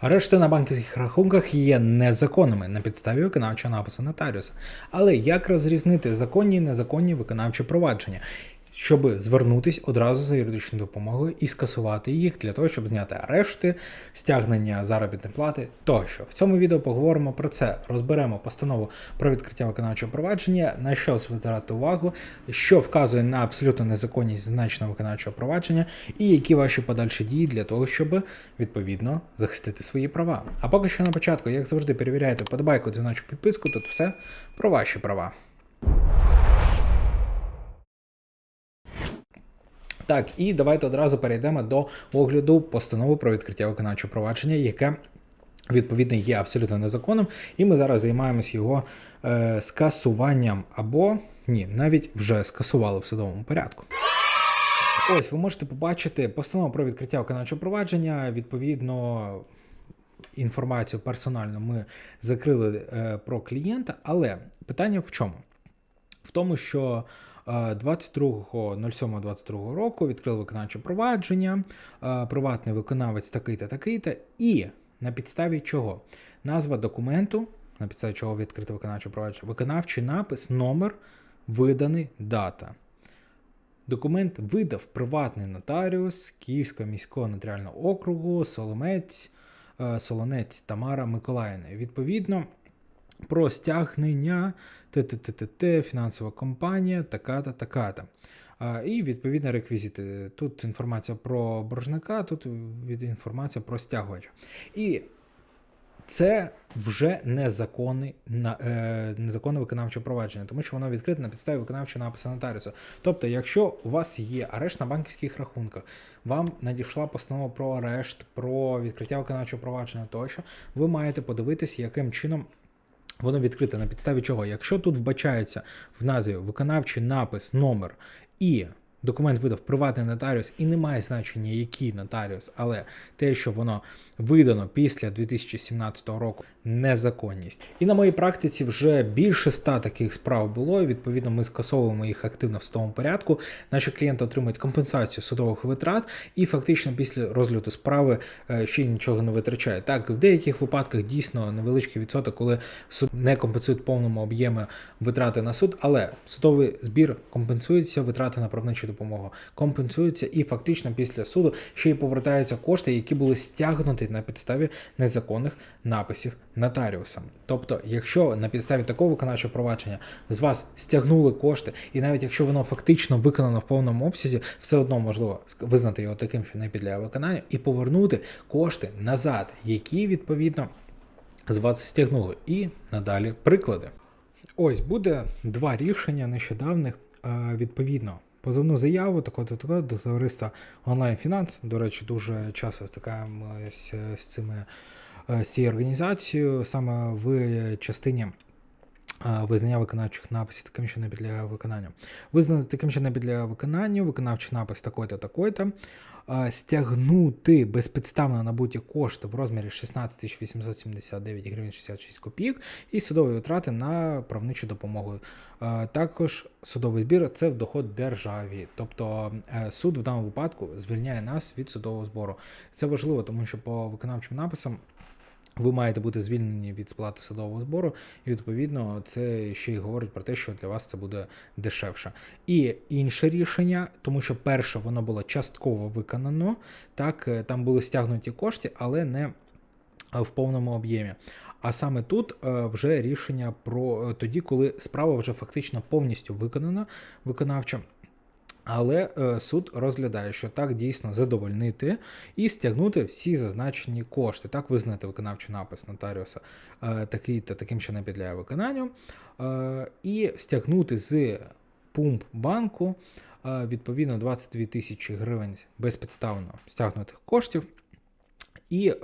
Арешти на банківських рахунках є незаконними на підставі виконавчого напису нотаріуса. Але як розрізнити законні і незаконні виконавчі провадження? Щоб звернутись одразу за юридичною допомогою і скасувати їх для того, щоб зняти арешти, стягнення заробітної плати тощо. В цьому відео поговоримо про це. Розберемо постанову про відкриття виконавчого провадження, на що звертати увагу, що вказує на абсолютну незаконність зазначеного виконавчого провадження, і які ваші подальші дії для того, щоб відповідно захистити свої права. А поки що на початку, як завжди, перевіряйте подобайку, дзвіночок, підписку. Тут все про ваші права. Так, і давайте одразу перейдемо до огляду постанови про відкриття виконавчого провадження, яке відповідно є абсолютно незаконним, і ми зараз займаємось його е, скасуванням або ні, навіть вже скасували в судовому порядку. Ось ви можете побачити постанову про відкриття виконавчого провадження. Відповідно, інформацію персонально ми закрили е, про клієнта, але питання в чому? В тому, що 22.07.22 року відкрили виконавче провадження, е, приватний виконавець такий-то, такий-то, і на підставі чого? Назва документу, на підставі чого відкрите виконавче провадження, виконавчий напис, номер, виданий, дата. Документ видав приватний нотаріус Київського міського нотаріального округу Соломець, е, Солонець Тамара Миколаївна. Відповідно, про стягнення ТТТТ, фінансова компанія, така-та, така-та. І відповідно реквізити. Тут інформація про боржника, тут інформація про стягувача. І це вже незаконне, е, незаконне виконавче провадження, тому що воно відкрите на підставі виконавчого напису нотаріусу. Тобто, якщо у вас є арешт на банківських рахунках, вам надійшла постанова про арешт, про відкриття виконавчого провадження тощо, ви маєте подивитися, яким чином. Воно відкрите на підставі чого? Якщо тут вбачається в назві виконавчий напис, номер і документ видав приватний нотаріус, і немає значення, який нотаріус, але те, що воно видано після 2017 року, незаконність. І на моїй практиці вже більше ста таких справ було. і, Відповідно, ми скасовуємо їх активно в судовому порядку. Наші клієнти отримують компенсацію судових витрат, і фактично після розгляду справи е, ще нічого не витрачає. Так, в деяких випадках дійсно невеличкий відсоток, коли суд не компенсує повному об'ємі витрати на суд, але судовий збір компенсується, витрати на правничу допомогу компенсуються, і фактично після суду ще й повертаються кошти, які були стягнуті на підставі незаконних написів нотаріусом. Тобто, якщо на підставі такого виконавчого провадження з вас стягнули кошти, і навіть якщо воно фактично виконано в повному обсязі, все одно можливо визнати його таким, що не підлягає виконанню, і повернути кошти назад, які відповідно з вас стягнули. І надалі приклади. Ось буде два рішення нещодавних відповідно. Позовну заяву такого такого до товариства онлайн фінанс. До речі, дуже часто стикаємося з цими е, з цією організацією саме в частині. Визнання виконавчих написів таким, що не підлягає. Визнати таким, що не підлягає виконанню, виконавчий напис такой-то, е, стягнути безпідставно набуті кошти в розмірі 16 879 гривень 66 копійок і судові витрати на правничу допомогу. Також судовий збір це в доход державі. Тобто е, суд в даному випадку звільняє нас від судового збору. Це важливо, тому що по виконавчим написам. Ви маєте бути звільнені від сплати судового збору, і відповідно це ще й говорить про те, що для вас це буде дешевше. І інше рішення, тому що перше воно було частково виконано, так е, там були стягнуті кошти, але не е, в повному об'ємі. А саме тут е, вже рішення про тоді, коли справа вже фактично повністю виконана виконавча. Але е, суд розглядає, що так дійсно задовольнити і стягнути всі зазначені кошти, так визнати виконавчий напис нотаріуса е, такий та таким, що не підлягає виконанню, е, і стягнути з пумп банку відповідно 22 тисячі гривень безпідставно стягнутих коштів. І е,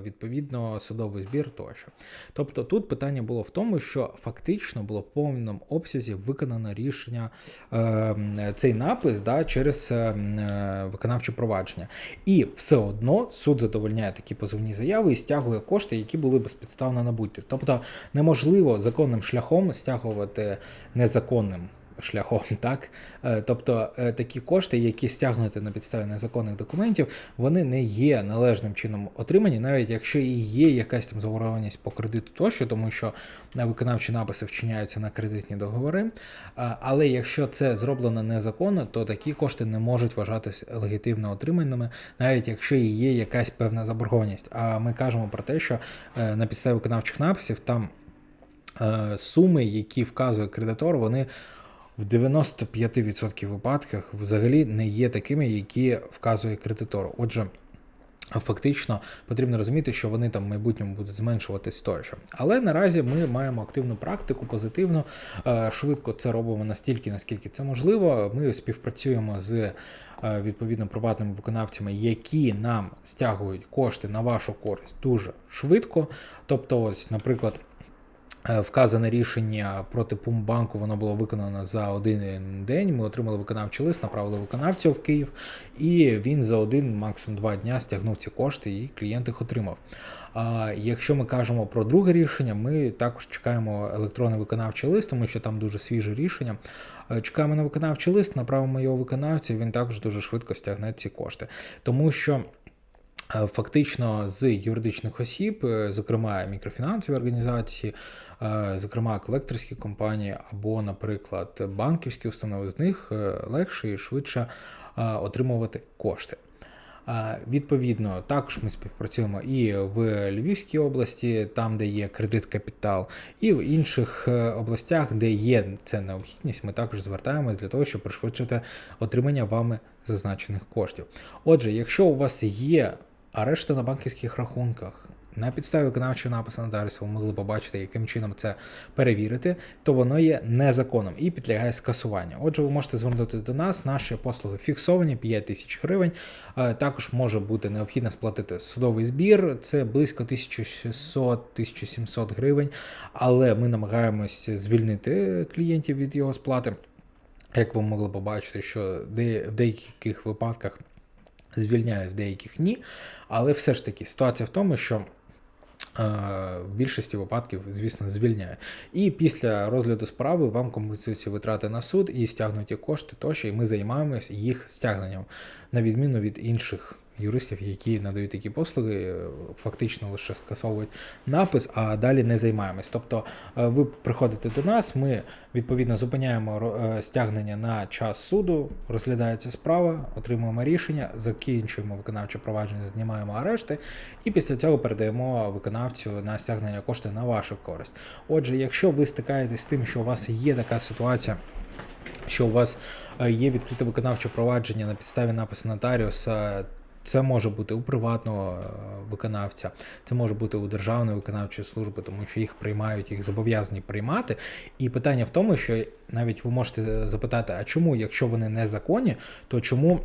відповідно судовий збір тощо. Тобто тут питання було в тому, що фактично було в повному обсязі виконано рішення е, цей напис да, через е, виконавче провадження. І все одно суд задовольняє такі позовні заяви і стягує кошти, які були безпідставно набуті. Тобто неможливо законним шляхом стягувати незаконним шляхом, так? Е, Тобто е, такі кошти, які стягнуті на підставі незаконних документів, вони не є належним чином отримані, навіть якщо і є якась там заборгованість по кредиту тощо, тому що виконавчі написи вчиняються на кредитні договори. Але якщо це зроблено незаконно, то такі кошти не можуть вважатися легітимно отриманими, навіть якщо і є якась певна заборгованість. А ми кажемо про те, що е, на підставі виконавчих написів там е, суми, які вказує кредитор, вони в 95% випадках взагалі не є такими, які вказує кредитор. Отже, фактично потрібно розуміти, що вони там в майбутньому будуть зменшуватись тощо. Але наразі ми маємо активну практику, позитивно, е, швидко це робимо настільки, наскільки це можливо. Ми співпрацюємо з е, відповідно приватними виконавцями, які нам стягують кошти на вашу користь дуже швидко. Тобто, ось, наприклад. Е, Вказане рішення проти Пумбанку воно було виконано за один день. Ми отримали виконавчий лист, направили виконавцю в Київ, і він за один, максимум два дня стягнув ці кошти, і клієнт їх отримав. А якщо ми кажемо про друге рішення, ми також чекаємо електронний виконавчий лист, тому що там дуже свіже рішення. Е, Чекаємо на виконавчий лист, направимо його виконавця, він також дуже швидко стягне ці кошти, тому що. Е, Фактично з юридичних осіб, е, зокрема мікрофінансові організації, е, зокрема колекторські компанії або, наприклад, банківські установи, з них легше і швидше отримувати кошти. Відповідно, також ми співпрацюємо і в Львівській області, там, де є кредит капітал, і в інших областях, де є ця необхідність, ми також звертаємось для того, щоб пришвидшити отримання вами зазначених коштів. Отже, якщо у вас є арешти на банківських рахунках. На підставі виконавчого напису нотаріусу ви могли побачити, яким чином це перевірити, то воно є незаконним і підлягає скасуванню. Отже, ви можете звернутися до нас, наші послуги фіксовані 5 тисяч гривень. Е, Також може бути необхідно сплатити судовий збір, це близько 1600-1700 гривень, але ми намагаємось звільнити клієнтів від його сплати. Як ви могли побачити, що в деяких випадках звільняють, в деяких ні. Але все ж таки ситуація в тому, що е, в більшості випадків, звісно, звільняє. І після розгляду справи вам компенсуються витрати на суд і стягнуті кошти тощо, і ми займаємось їх стягненням, на відміну від інших юристів, які надають такі послуги, е, фактично лише скасовують напис, а далі не займаємось. Тобто е, ви приходите до нас, ми відповідно зупиняємо е, стягнення на час суду, розглядається справа, отримуємо рішення, закінчуємо виконавче провадження, знімаємо арешти, і після цього передаємо виконавцю на стягнення коштів на вашу користь. Отже, якщо ви стикаєтесь з тим, що у вас є така ситуація, що у вас є відкрите виконавче провадження на підставі напису нотаріуса. Це може бути у приватного е, виконавця, це може бути у державної виконавчої служби, тому що їх приймають, їх зобов'язані приймати. І питання в тому, що навіть ви можете запитати, а чому, якщо вони незаконні, то чому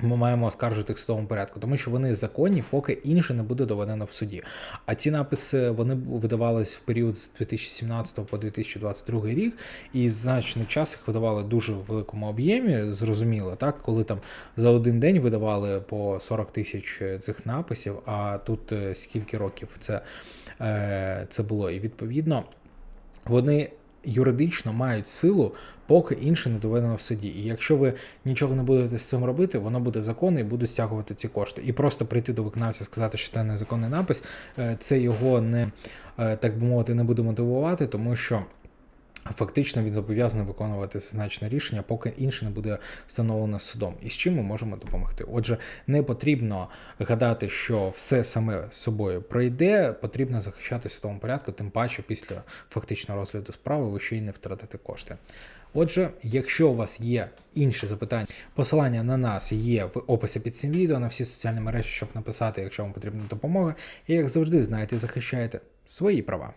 ми маємо оскаржити в судовому порядку, тому що вони законні, поки інше не буде доведено в суді. А ці написи вони видавались в період з 2017 по 2022 рік, і значний час їх видавали дуже в великому об'ємі, зрозуміло, так, коли там за один день видавали по 40 тисяч цих написів, а тут е, скільки років це, е, це було. І відповідно вони юридично мають силу, поки інше не доведено в суді. І якщо ви нічого не будете з цим робити, воно буде законно і буде стягувати ці кошти. І просто прийти до виконавця і сказати, що це незаконний напис, е, це його не е, так би мовити, не буде мотивувати, тому що. Фактично він зобов'язаний виконувати зазначене рішення, поки інше не буде встановлено судом. І з чим ми можемо допомогти. Отже, не потрібно гадати, що все саме собою пройде, потрібно захищати судовому порядку, тим паче після фактичного розгляду справи ви ще й не втратите кошти. Отже, якщо у вас є інші запитання, посилання на нас є в описі під цим відео на всі соціальні мережі, щоб написати, якщо вам потрібна допомога. І як завжди, знаєте, захищаєте свої права.